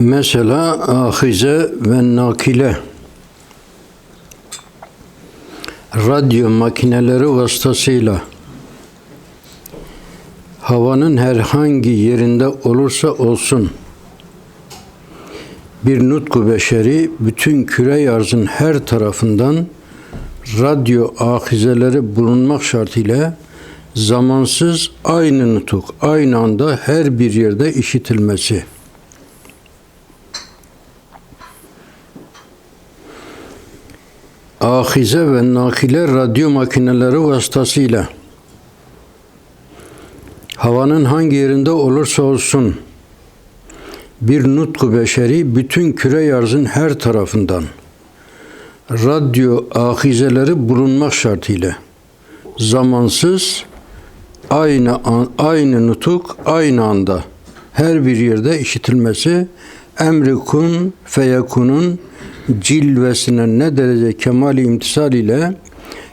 Mesela ahize ve nakile radyo makineleri vasıtasıyla havanın herhangi yerinde olursa olsun bir nutku beşeri bütün küre arzın her tarafından radyo ahizeleri bulunmak şartıyla zamansız aynı nutuk aynı anda her bir yerde işitilmesi. Ahize ve nakile radyo makineleri vasıtasıyla. Havanın hangi yerinde olursa olsun bir nutku beşeri bütün küre yarzın her tarafından. Radyo ahizeleri bulunmak şartıyla. Zamansız aynı an, aynı nutuk aynı anda her bir yerde işitilmesi emri kun feyekunun cilvesine ne derece kemali imtisal ile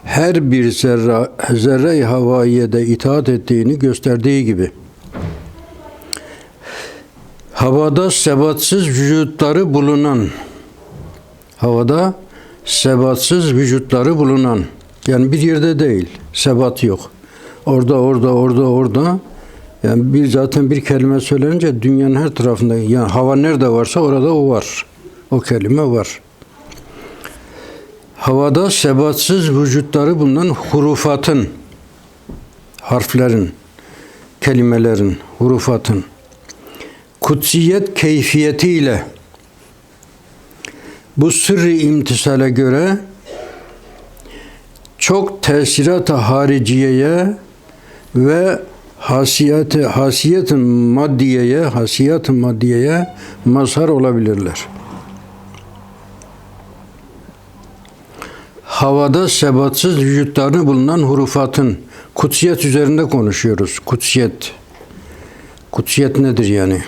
her bir zerre, zerre-i havaiyede itaat ettiğini gösterdiği gibi. Havada sebatsız vücutları bulunan, havada sebatsız vücutları bulunan, yani bir yerde değil, sebat yok. Orada, orada, orada, orada. Yani bir zaten bir kelime söylenince dünyanın her tarafında, yani hava nerede varsa orada o var. O kelime var. Havada sebatsız vücutları bulunan hurufatın, harflerin, kelimelerin, hurufatın, kutsiyet keyfiyetiyle bu sırrı imtisale göre çok tesirat hariciyeye ve hasiyeti hasiyetin maddiyeye, hasiyet maddiyeye mazhar olabilirler. Havada sebatsız vücutlarını bulunan hurufatın kutsiyet üzerinde konuşuyoruz. Kutsiyet. Kutsiyet nedir yani?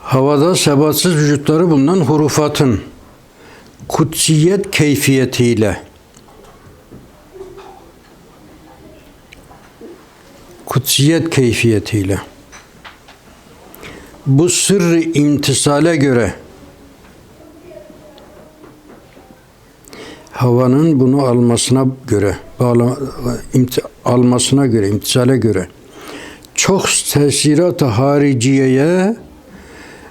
Havada sebatsız vücutları bulunan hurufatın kutsiyet keyfiyetiyle kutsiyet keyfiyetiyle bu sırrı imtisale göre havanın bunu almasına göre bağla, imti, almasına göre imtisale göre çok tesirat hariciyeye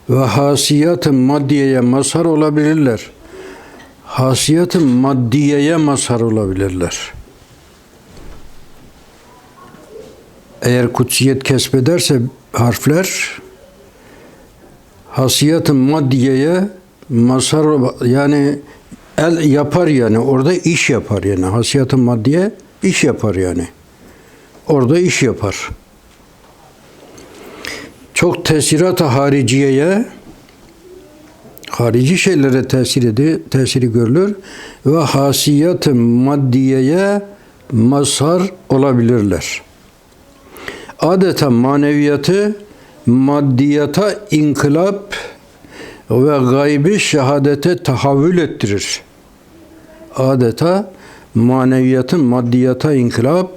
ve hasiyat-ı maddiyeye mazhar olabilirler. Hasiyat-ı maddiyeye mazhar olabilirler. Eğer kutsiyet kesbederse harfler hasiyat-ı maddiyeye mazhar yani el yapar yani orada iş yapar yani hasiyat-ı maddiye iş yapar yani. Orada iş yapar. Çok tesirat-ı hariciyeye harici şeylere tesir edi, tesiri görülür ve hasiyat-ı maddiyeye mazhar olabilirler. Adeta maneviyatı maddiyata inkılap ve gaybi şehadete tahavül ettirir. Adeta maneviyatın maddiyata inkılap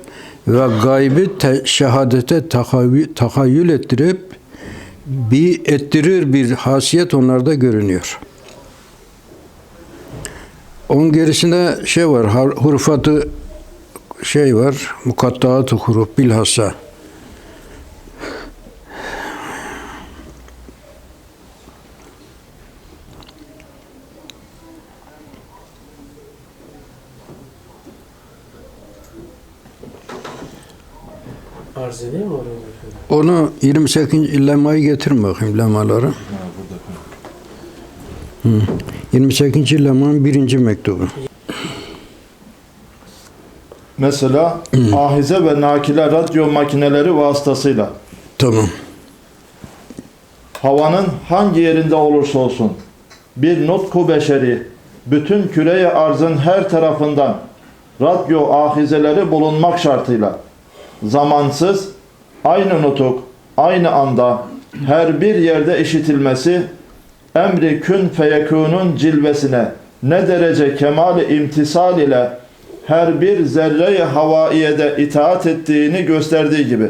ve gaybi te- şehadete tahayyül, ettirip bir ettirir bir hasiyet onlarda görünüyor. Onun gerisinde şey var, hurufatı şey var, mukattaatı huruf bilhassa. Arz edeyim mi oraya? Onu 28. lemayı getirin bakayım lemaları. Hı. 28. lemanın birinci mektubu. Mesela ahize ve nakile radyo makineleri vasıtasıyla Tamam. havanın hangi yerinde olursa olsun bir nutku beşeri bütün küreye arzın her tarafından radyo ahizeleri bulunmak şartıyla zamansız aynı nutuk aynı anda her bir yerde işitilmesi emri kün feyekunun cilvesine ne derece kemali imtisal ile her bir zerre-i havaiyede itaat ettiğini gösterdiği gibi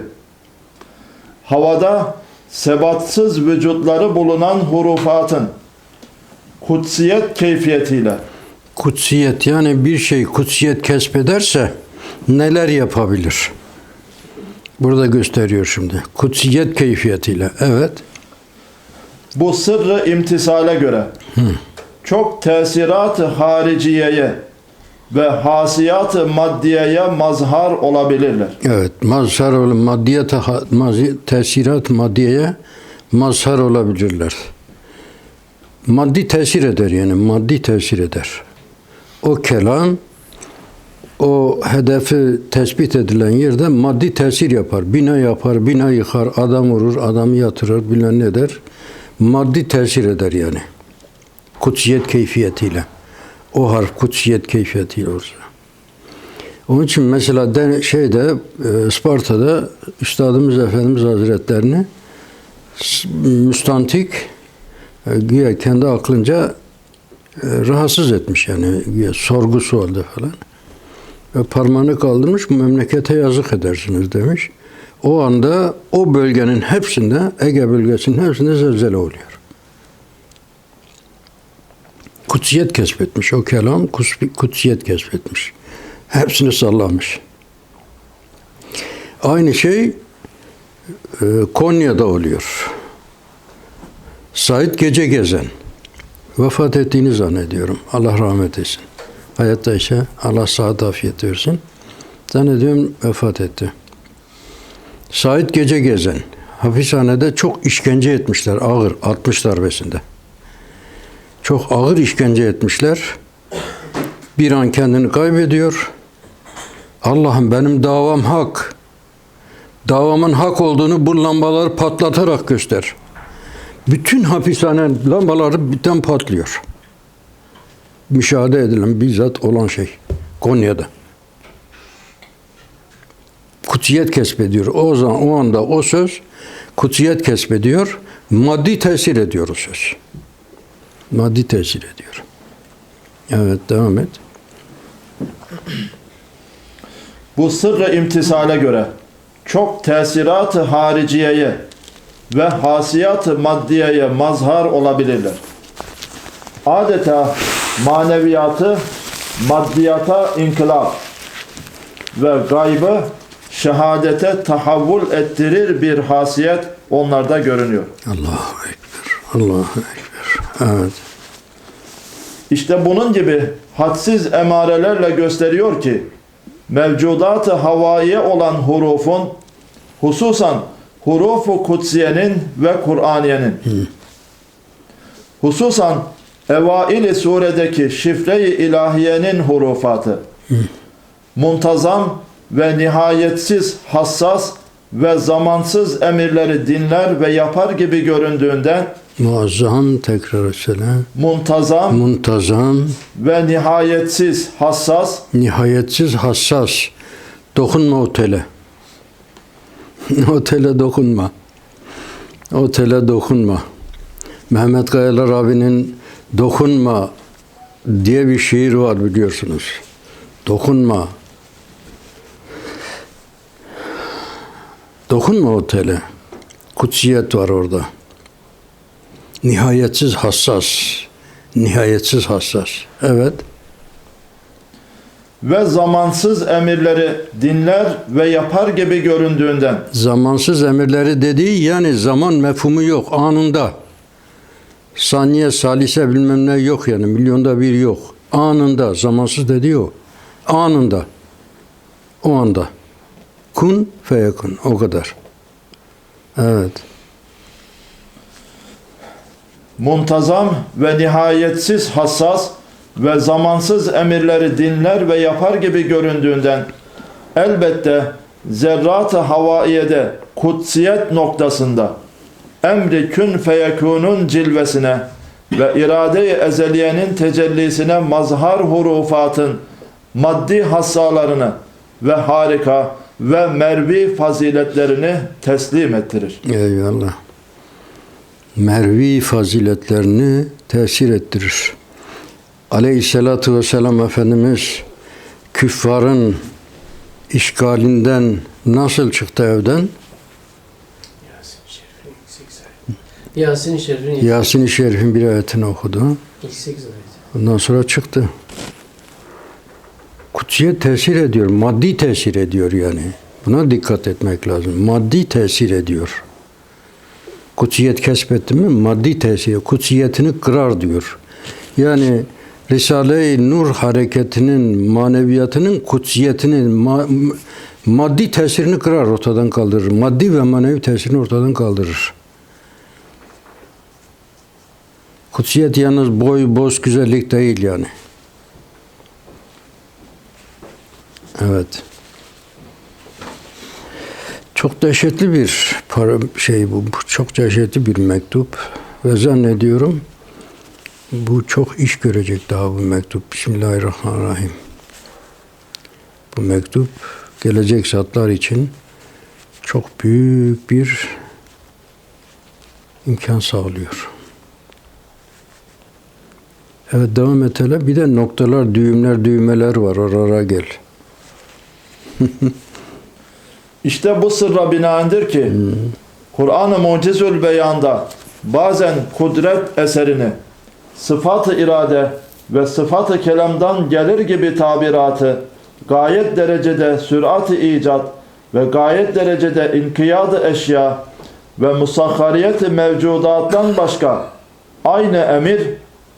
havada sebatsız vücutları bulunan hurufatın kutsiyet keyfiyetiyle Kutsiyet yani bir şey kutsiyet kesbederse neler yapabilir? Burada gösteriyor şimdi. Kutsiyet keyfiyetiyle. Evet. bu sırrı imtisale göre çok tesirat-ı hariciyeye ve hasiyat-ı maddiyeye mazhar olabilirler. Evet. Mazhar ol maddiyet mazi, tesirat maddiyeye mazhar olabilirler. Maddi tesir eder yani maddi tesir eder. O kelam o hedefi tespit edilen yerde maddi tesir yapar. Bina yapar, bina yıkar, adam vurur, adamı yatırır, bilen ne der. Maddi tesir eder yani. Kutsiyet keyfiyetiyle. O harf kutsiyet keyfiyetiyle olursa. Onun için mesela de, şeyde e, Sparta'da Üstadımız Efendimiz Hazretlerini müstantik e, güya kendi aklınca e, rahatsız etmiş yani güya sorgusu oldu falan. Parmağını kaldırmış memlekete yazık edersiniz demiş. O anda o bölgenin hepsinde Ege bölgesinin hepsinde zelzele oluyor. Kutsiyet kesbetmiş o kelam kutsiyet kesbetmiş. Hepsini sallamış. Aynı şey e, Konya'da oluyor. Said Gece Gezen vefat ettiğini zannediyorum. Allah rahmet etsin. Hayatta ise Allah sağlık afiyet versin. Zannediyorum vefat etti. Said Gece Gezen hapishanede çok işkence etmişler ağır 60 darbesinde. Çok ağır işkence etmişler. Bir an kendini kaybediyor. Allah'ım benim davam hak. Davamın hak olduğunu bu lambaları patlatarak göster. Bütün hapishane lambaları birden patlıyor. Müşahede edilen bizzat olan şey. Konya'da. Kutsiyet kesbediyor. O zaman o anda o söz kutsiyet kesbediyor. Maddi tesir ediyor o söz. Maddi tesir ediyor. Evet devam et. Bu sırrı imtisale göre çok tesirat-ı hariciyeye ve hasiyat-ı maddiyeye mazhar olabilirler. Adeta maneviyatı maddiyata inkılap ve gaybı şehadete tahavvul ettirir bir hasiyet onlarda görünüyor. Allahu Ekber. Allahu Ekber. Evet. İşte bunun gibi hadsiz emarelerle gösteriyor ki mevcudat-ı havaiye olan hurufun hususan hurufu kutsiyenin ve Kur'aniyenin hususan evaili suredeki şifre-i ilahiyenin hurufatı muntazam ve nihayetsiz hassas ve zamansız emirleri dinler ve yapar gibi göründüğünden Muazzam tekrar söyle. muntazam Muntazam, ve nihayetsiz hassas nihayetsiz hassas. Dokunma o tele. o tele dokunma. O tele dokunma. Mehmet Kayalar abinin dokunma diye bir şiir var biliyorsunuz. Dokunma. Dokunma o tele. Kutsiyet var orada. Nihayetsiz hassas. Nihayetsiz hassas. Evet. ve zamansız emirleri dinler ve yapar gibi göründüğünden Zamansız emirleri dediği yani zaman mefhumu yok. Anında. Saniye, salise bilmem ne yok yani. Milyonda bir yok. Anında. Zamansız dediği o. Anında. O anda. Kun feyekun. O kadar. Evet. muntazam ve nihayetsiz hassas ve zamansız emirleri dinler ve yapar gibi göründüğünden elbette zerrat-ı havaiyede kutsiyet noktasında emri kün feyekunun cilvesine ve irade-i ezeliyenin tecellisine mazhar hurufatın maddi hassalarını ve harika ve mervi faziletlerini teslim ettirir. Eyvallah. Mervi faziletlerini tesir ettirir. Aleyhissalatu vesselam Efendimiz küffarın işgalinden nasıl çıktı evden? Yasin Şerif'in Yasin-i Şerif'in ilk, Yasin-i Şerif'in bir ayetini okudu. ilk 8 ayeti. Ondan sonra çıktı. Kutsiye tesir ediyor. Maddi tesir ediyor yani. Buna dikkat etmek lazım. Maddi tesir ediyor. Kutsiyet kesbetti mi maddi tesir. Kutsiyetini kırar diyor. Yani Risale-i Nur hareketinin, maneviyatının kutsiyetinin, ma- maddi tesirini kırar, ortadan kaldırır. Maddi ve manevi tesirini ortadan kaldırır. Kutsiyet yalnız boy, boz, güzellik değil yani. Evet. Çok dehşetli bir para şey bu. Çok dehşetli bir mektup ve zannediyorum bu çok iş görecek daha bu mektup. Bismillahirrahmanirrahim. Bu mektup gelecek saatler için çok büyük bir imkan sağlıyor. Evet devam et hele. Bir de noktalar, düğümler, düğmeler var. Ara ara gel. İşte bu sırra binaendir ki Kur'an-ı Mucizül Beyan'da bazen kudret eserini sıfat-ı irade ve sıfat-ı kelamdan gelir gibi tabiratı gayet derecede sürat-ı icat ve gayet derecede inkiyad-ı eşya ve musahhariyet-i mevcudattan başka aynı emir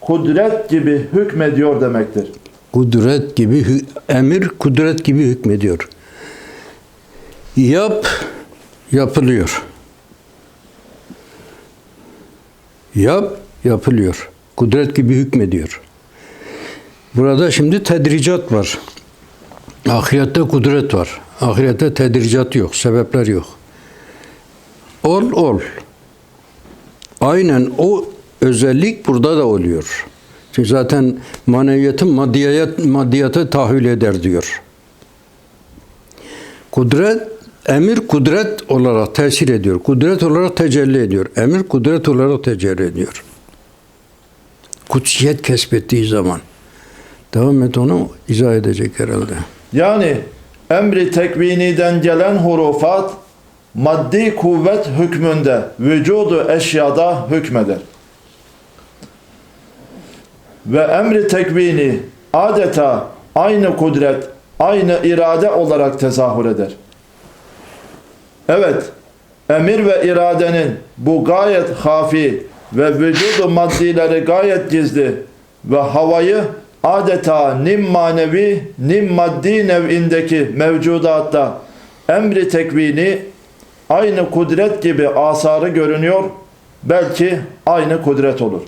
kudret gibi hükmediyor demektir. Kudret gibi emir kudret gibi hükmediyor. Yap yapılıyor. Yap yapılıyor. Kudret gibi hükmediyor. Burada şimdi tedricat var. Ahirette kudret var. Ahirette tedricat yok, sebepler yok. Ol ol. Aynen o özellik burada da oluyor. Çünkü zaten maneviyatın maddiyat, maddiyata tahvil eder diyor. Kudret, emir kudret olarak tesir ediyor. Kudret olarak tecelli ediyor. Emir kudret olarak tecelli ediyor. Kutsiyet kesbettiği zaman. Devam et onu izah edecek herhalde. Yani emri tekviniden gelen hurufat maddi kuvvet hükmünde vücudu eşyada hükmeder. Ve emri tekvini adeta aynı kudret, aynı irade olarak tezahür eder. Evet, emir ve iradenin bu gayet hafi ve vücudu maddileri gayet gizli ve havayı adeta nim manevi, nim maddi nev'indeki mevcudatta emri tekvini aynı kudret gibi asarı görünüyor, belki aynı kudret olur.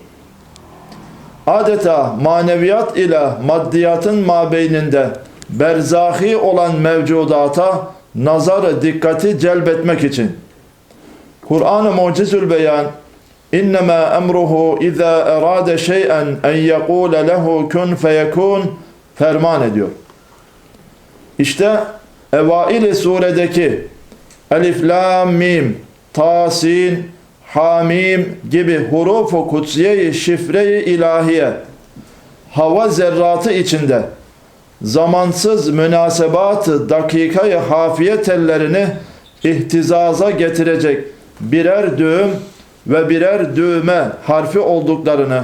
Adeta maneviyat ile maddiyatın mabeyninde berzahi olan mevcudata nazarı dikkati celbetmek için Kur'an-ı Mucizül Beyan İnnemâ emruhu izâ erâde şey'en en yekûle lehu kun feyekûn ferman ediyor. İşte evail suredeki Elif, Lam, Mim, Tasin, Hamim gibi hurufu kutsiye-i ilahiye hava zerratı içinde zamansız münasebatı dakikayı hafiye tellerini ihtizaza getirecek birer düğüm ve birer düğme harfi olduklarını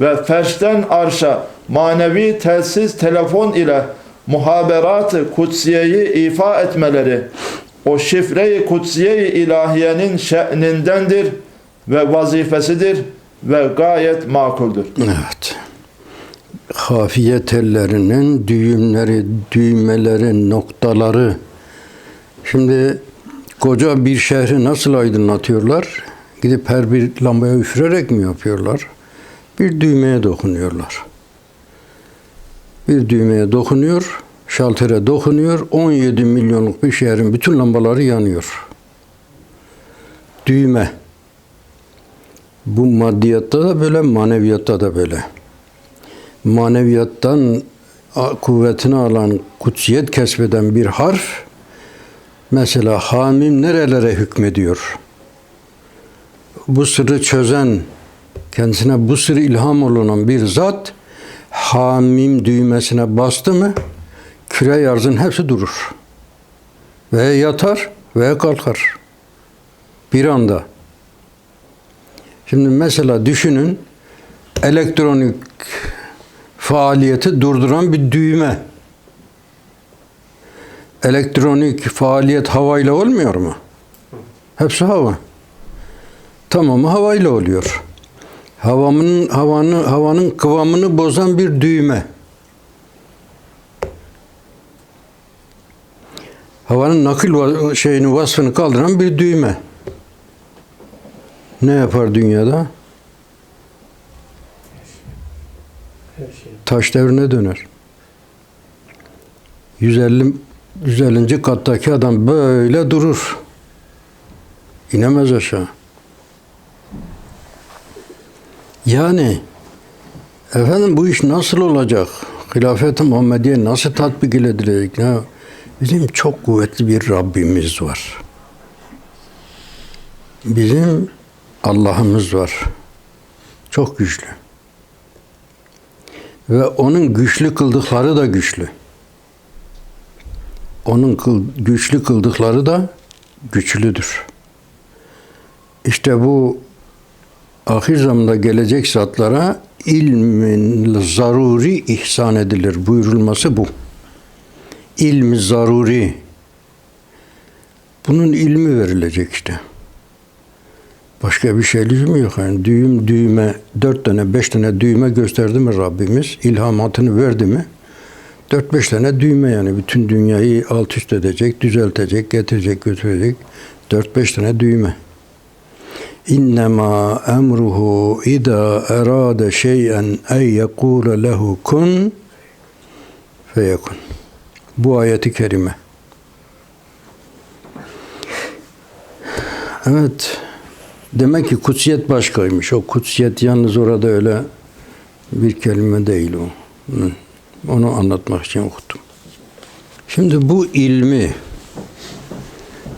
ve ferşten arşa manevi telsiz telefon ile muhaberat-ı kutsiyeyi ifa etmeleri o şifre-i kutsiye-i ilahiyenin şe'nindendir ve vazifesidir ve gayet makuldür. Evet. Hafiye tellerinin düğümleri, düğmeleri, noktaları. Şimdi koca bir şehri nasıl aydınlatıyorlar? Gidip her bir lambaya üfürerek mi yapıyorlar? Bir düğmeye dokunuyorlar. Bir düğmeye dokunuyor, şaltere dokunuyor, 17 milyonluk bir şehrin bütün lambaları yanıyor. Düğme. Bu maddiyatta da böyle, maneviyatta da böyle. Maneviyattan kuvvetini alan, kutsiyet kesbeden bir harf, mesela Hamim nerelere hükmediyor? Bu sırrı çözen, kendisine bu sır ilham olunan bir zat, Hamim düğmesine bastı mı, küre arzın hepsi durur. Ve yatar veya kalkar. Bir anda. Şimdi mesela düşünün elektronik faaliyeti durduran bir düğme. Elektronik faaliyet havayla olmuyor mu? Hepsi hava. Tamamı havayla oluyor. Havanın havanın havanın kıvamını bozan bir düğme. Havanın nakil va- şeyini vasfını kaldıran bir düğme. Ne yapar dünyada? Taş devrine döner. 150 150. kattaki adam böyle durur. İnemez aşağı. Yani efendim bu iş nasıl olacak? Hilafet-i Muhammediye nasıl tatbik edilecek? Ya, bizim çok kuvvetli bir Rabbimiz var. Bizim Allah'ımız var. Çok güçlü. Ve onun güçlü kıldıkları da güçlü. Onun güçlü kıldıkları da güçlüdür. İşte bu ahir zamanda gelecek zatlara ilmin zaruri ihsan edilir buyurulması bu. İlmi zaruri. Bunun ilmi verilecek işte. Başka bir şey lüzumu yok. Yani düğüm düğme, dört tane, beş tane düğme gösterdi mi Rabbimiz? ilhamatını verdi mi? Dört beş tane düğme yani bütün dünyayı alt üst edecek, düzeltecek, getirecek, götürecek. Dört beş tane düğme. İnnemâ emruhu idâ erâde şey'en ey yekûle lehu kun feyekun. Bu ayeti kerime. Evet. Demek ki kutsiyet başkaymış. O kutsiyet yalnız orada öyle bir kelime değil o. Onu anlatmak için okudum. Şimdi bu ilmi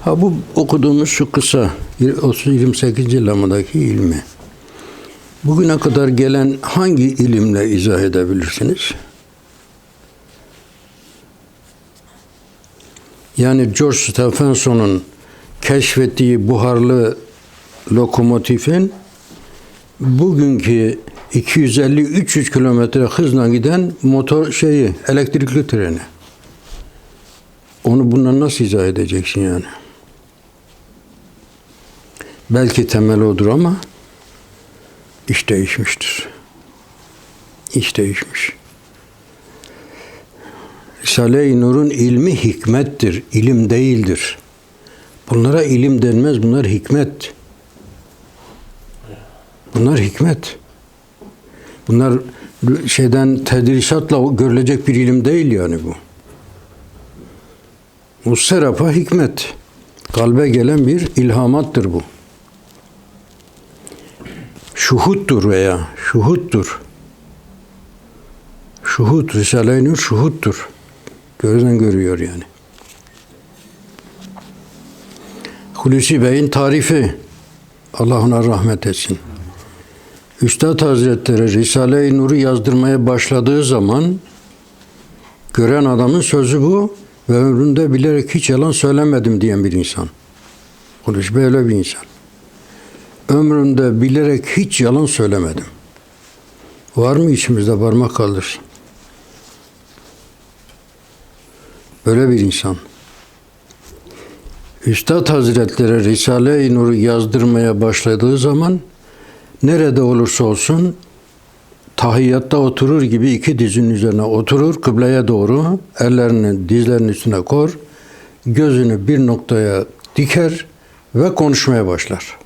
ha bu okuduğumuz şu kısa 28. lamadaki ilmi bugüne kadar gelen hangi ilimle izah edebilirsiniz? Yani George Stephenson'un keşfettiği buharlı lokomotifin bugünkü 250-300 kilometre hızla giden motor şeyi, elektrikli treni. Onu bundan nasıl izah edeceksin yani? Belki temel odur ama iş değişmiştir. İş değişmiş. Risale-i Nur'un ilmi hikmettir, ilim değildir. Bunlara ilim denmez, bunlar hikmet. Bunlar hikmet. Bunlar şeyden tedrisatla görülecek bir ilim değil yani bu. Bu serapa hikmet. Kalbe gelen bir ilhamattır bu. Şuhuttur veya şuhuttur. Şuhut, Risale-i Nur şuhuttur. Gözden görüyor yani. Hulusi Bey'in tarifi. Allah ona rahmet etsin. Üstad Hazretleri Risale-i Nur'u yazdırmaya başladığı zaman gören adamın sözü bu ve ömründe bilerek hiç yalan söylemedim diyen bir insan. Hulusi Bey öyle bir insan. Ömrümde bilerek hiç yalan söylemedim. Var mı içimizde parmak kaldırsın? Böyle bir insan. Üstad Hazretleri Risale-i Nur'u yazdırmaya başladığı zaman nerede olursa olsun tahiyyatta oturur gibi iki dizinin üzerine oturur, kıbleye doğru ellerini dizlerinin üstüne kor, gözünü bir noktaya diker ve konuşmaya başlar.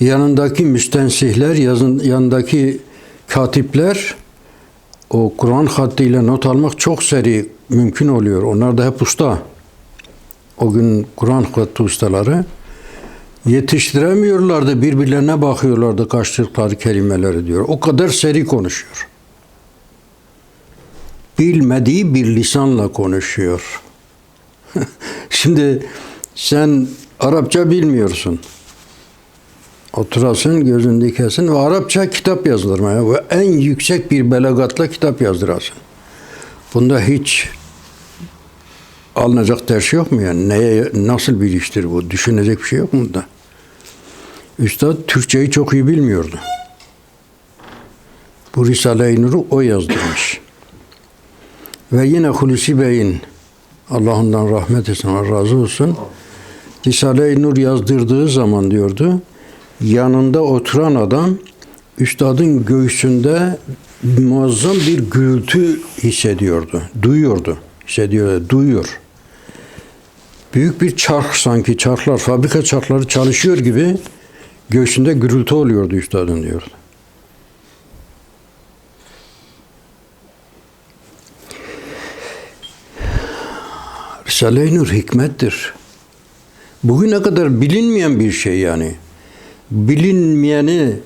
Yanındaki müstensihler, yazın, yanındaki katipler o Kur'an hattıyla not almak çok seri mümkün oluyor. Onlar da hep usta. O gün Kur'an hattı ustaları yetiştiremiyorlardı. Birbirlerine bakıyorlardı kaçtıkları kelimeleri diyor. O kadar seri konuşuyor. Bilmediği bir lisanla konuşuyor. Şimdi sen Arapça bilmiyorsun. Oturasın, gözün dikesin ve Arapça kitap yazdırmaya ve en yüksek bir belagatla kitap yazdırasın. Bunda hiç alınacak ders yok mu yani? Neye, nasıl bir iştir bu? Düşünecek bir şey yok mu da? Üstad Türkçeyi çok iyi bilmiyordu. Bu Risale-i Nur'u o yazdırmış. Ve yine Hulusi Bey'in Allah ondan rahmet etsin, razı olsun. Risale-i Nur yazdırdığı zaman diyordu, yanında oturan adam üstadın göğsünde muazzam bir gürültü hissediyordu. Duyuyordu. Hissediyordu. Duyuyor. Büyük bir çark sanki çarklar, fabrika çarkları çalışıyor gibi göğsünde gürültü oluyordu üstadın diyordu. Risale-i Nur hikmettir. Bugüne kadar bilinmeyen bir şey yani. Bilinmeyeni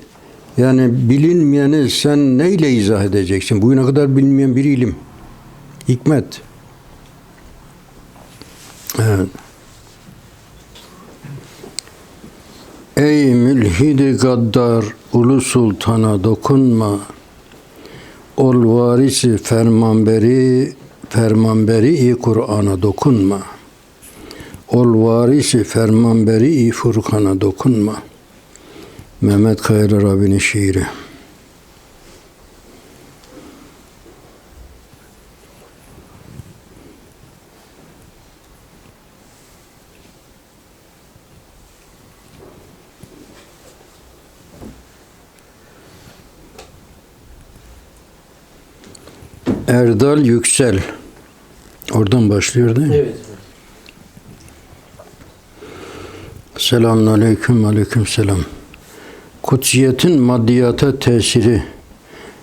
yani bilinmeyeni sen neyle izah edeceksin? Bugüne kadar bilinmeyen bir ilim. Hikmet. Evet. Ey mülhidi gaddar ulu sultana dokunma. Ol varisi fermanberi fermanberi Kur'an'a dokunma. Ol varisi fermanberi Furkan'a dokunma. Mehmet Kayra Rabbinin şiiri. Erdal Yüksel. Oradan başlıyor değil mi? Evet. Selamun aleyküm, aleyküm selam. Kutsiyetin maddiyata tesiri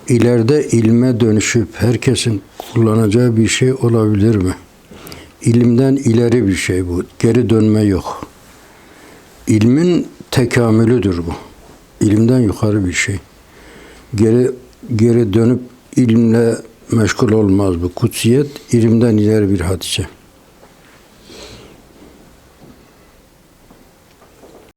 ileride ilme dönüşüp herkesin kullanacağı bir şey olabilir mi? İlimden ileri bir şey bu. Geri dönme yok. İlmin tekamülüdür bu. İlimden yukarı bir şey. Geri geri dönüp ilimle meşgul olmaz bu. Kutsiyet ilimden ileri bir hadise.